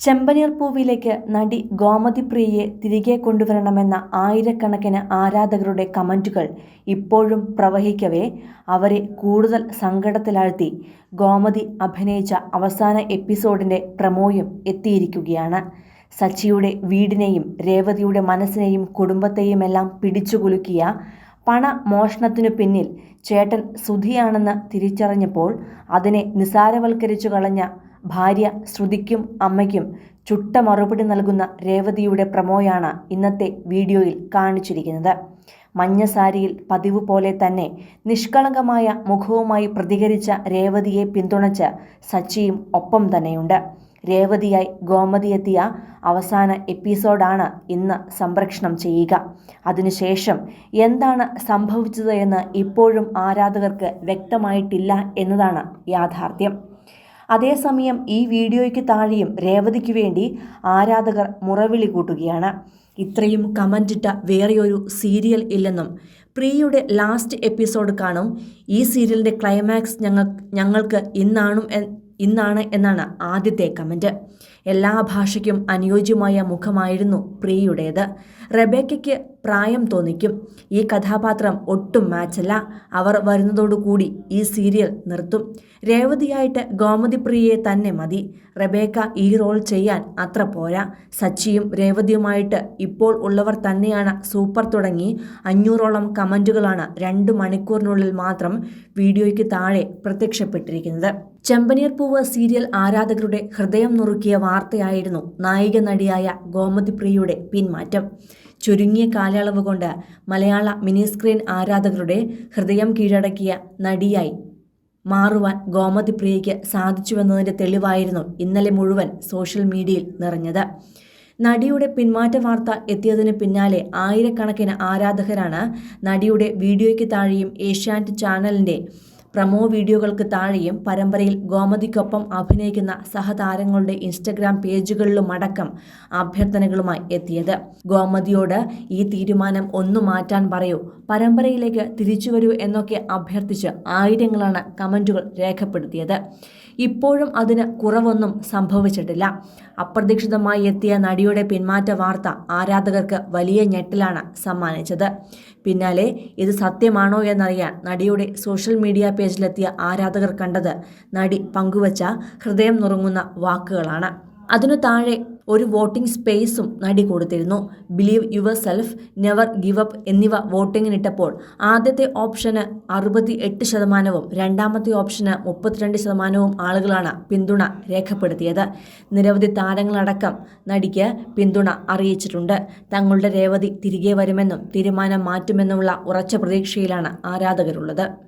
ചെമ്പനീർ പൂവിലേക്ക് നടി ഗോമതി പ്രിയയെ തിരികെ കൊണ്ടുവരണമെന്ന ആയിരക്കണക്കിന് ആരാധകരുടെ കമന്റുകൾ ഇപ്പോഴും പ്രവഹിക്കവേ അവരെ കൂടുതൽ സങ്കടത്തിലാഴ്ത്തി ഗോമതി അഭിനയിച്ച അവസാന എപ്പിസോഡിന്റെ പ്രമോയും എത്തിയിരിക്കുകയാണ്. സച്ചിയുടെ വീടിനെയും രേവതിയുടെ മനസ്സിനെയും കുടുംബത്തെയുമെല്ലാം പിടിച്ചുകുലുക്കിയ പണ മോഷണത്തിനു പിന്നിൽ ചേട്ടൻ സുധിയാണെന്ന് തിരിച്ചറിഞ്ഞപ്പോൾ അതിനെ നിസാരവൽക്കരിച്ചു കളഞ്ഞ ഭാര്യ ശ്രുതിക്കും അമ്മയ്ക്കും ചുട്ട മറുപടി നൽകുന്ന രേവതിയുടെ പ്രമോയാണ് ഇന്നത്തെ വീഡിയോയിൽ കാണിച്ചിരിക്കുന്നത്. മഞ്ഞ സാരിയിൽ പതിവ് പോലെ തന്നെ നിഷ്കളങ്കമായ മുഖവുമായി പ്രതികരിച്ച രേവതിയെ പിന്തുണച്ച് സച്ചിയും ഒപ്പം തന്നെയുണ്ട്. രേവതിയായി ഗോമതി എത്തിയ അവസാന എപ്പിസോഡാണ് ഇന്ന് സംപ്രേഷണം ചെയ്യുക. അതിനുശേഷം എന്താണ് സംഭവിച്ചത് എന്ന് ഇപ്പോഴും ആരാധകർക്ക് വ്യക്തമായിട്ടില്ല എന്നതാണ് യാഥാർത്ഥ്യം. അതേസമയം ഈ വീഡിയോയ്ക്ക് താഴെയും രേവതിക്ക് വേണ്ടി ആരാധകർ മുറവിളി കൂട്ടുകയാണ്. ഇത്രയും കമന്റിട്ട വേറെയൊരു സീരിയൽ ഇല്ലെന്നും പ്രിയയുടെ ലാസ്റ്റ് എപ്പിസോഡ് കാണും. ഈ സീരിയലിന്റെ ക്ലൈമാക്സ് ഞങ്ങൾ ഞങ്ങൾക്ക് ഇന്നാണും ഇന്നാണ് എന്നാണ് ആദ്യത്തെ കമന്റ് എല്ലാ ഭാഷയ്ക്കും അനുയോജ്യമായ മുഖമായിരുന്നു പ്രിയയുടേത്. റെബേക്കയ്ക്ക് പ്രായം തോന്നിക്കും. ഈ കഥാപാത്രം ഒട്ടും മാച്ചല്ല. അവർ വരുന്നതോടുകൂടി ഈ സീരിയൽ നിർത്തും. രേവതിയായിട്ട് ഗോമതി പ്രിയയെ തന്നെ മതി. റബേക്ക ഈ റോൾ ചെയ്യാൻ അത്ര പോരാ. സച്ചിയും രേവതിയുമായിട്ട് ഇപ്പോൾ ഉള്ളവർ തന്നെയാണ് സൂപ്പർ തുടങ്ങി. അഞ്ഞൂറോളം കമന്റുകളാണ് രണ്ട് മണിക്കൂറിനുള്ളിൽ മാത്രം വീഡിയോയ്ക്ക് താഴെ പ്രത്യക്ഷപ്പെട്ടിരിക്കുന്നത്. ചെമ്പനീർ പൂവ് സീരിയൽ ആരാധകരുടെ ഹൃദയം നുറുക്കിയ വാർത്തയായിരുന്നു നായിക നടിയായ ഗോമതി പ്രിയയുടെ പിന്മാറ്റം. ചുരുങ്ങിയ കാലയളവ് കൊണ്ട് മലയാള മിനി സ്ക്രീൻ ആരാധകരുടെ ഹൃദയം കീഴടക്കിയ നടിയായി മാറുവാൻ ഗോമതി പ്രിയയ്ക്ക് സാധിച്ചുവെന്നതിന്റെ തെളിവായിരുന്നു ഇന്നലെ മുഴുവൻ സോഷ്യൽ മീഡിയയിൽ നിറഞ്ഞത്. നടിയുടെ പിന്മാറ്റ വാർത്ത എത്തിയതിന് പിന്നാലെ ആയിരക്കണക്കിന് ആരാധകരാണ് നടിയുടെ വീഡിയോയ്ക്ക് താഴെയും ഏഷ്യാനെറ്റ് ചാനലിന്റെ പ്രമോ വീഡിയോകൾക്ക് താഴെയും പരമ്പരയിൽ ഗോമതിക്കൊപ്പം അഭിനയിക്കുന്ന സഹതാരങ്ങളുടെ ഇൻസ്റ്റഗ്രാം പേജുകളിലുമടക്കം അഭ്യർത്ഥനകളുമായി എത്തിയത്. ഗോമതിയോട് ഈ തീരുമാനം ഒന്നു മാറ്റാൻ പറയൂ പരമ്പരയിലേക്ക് തിരിച്ചു വരൂ എന്നൊക്കെ അഭ്യർത്ഥിച്ച് ആയിരങ്ങളാണ് കമന്റുകൾ രേഖപ്പെടുത്തിയത്. ഇപ്പോഴും അതിന് കുറവൊന്നും സംഭവിച്ചിട്ടില്ല. അപ്രതീക്ഷിതമായി എത്തിയ നടിയുടെ പിന്മാറ്റ വാർത്ത ആരാധകർക്ക് വലിയ ഞെട്ടലാണ് സമ്മാനിച്ചത്. പിന്നാലെ ഇത് സത്യമാണോ എന്നറിയാൻ നടിയുടെ സോഷ്യൽ മീഡിയ പേജിലെത്തിയ ആരാധകർ കണ്ടത് നടി പങ്കുവച്ച ഹൃദയം നുറുങ്ങുന്ന വാക്കുകളാണ്. അതിനു താഴെ ഒരു വോട്ടിംഗ് സ്പേസും നടി കൊടുത്തിരുന്നു. Believe yourself never give up എന്നിവ വോട്ടിങ്ങിനിട്ടപ്പോൾ ആദ്യത്തെ ഓപ്ഷന് അറുപത്തി എട്ട് ശതമാനവും രണ്ടാമത്തെ ഓപ്ഷന് മുപ്പത്തിരണ്ട് ശതമാനവും ആളുകളാണ് പിന്തുണ രേഖപ്പെടുത്തിയത്. നിരവധി താരങ്ങളടക്കം നടിക്ക് പിന്തുണ അറിയിച്ചിട്ടുണ്ട്. തങ്ങളുടെ രേവതി തിരികെ വരുമെന്നും തീരുമാനം മാറ്റുമെന്നുമുള്ള ഉറച്ച പ്രതീക്ഷയിലാണ് ആരാധകരുള്ളത്.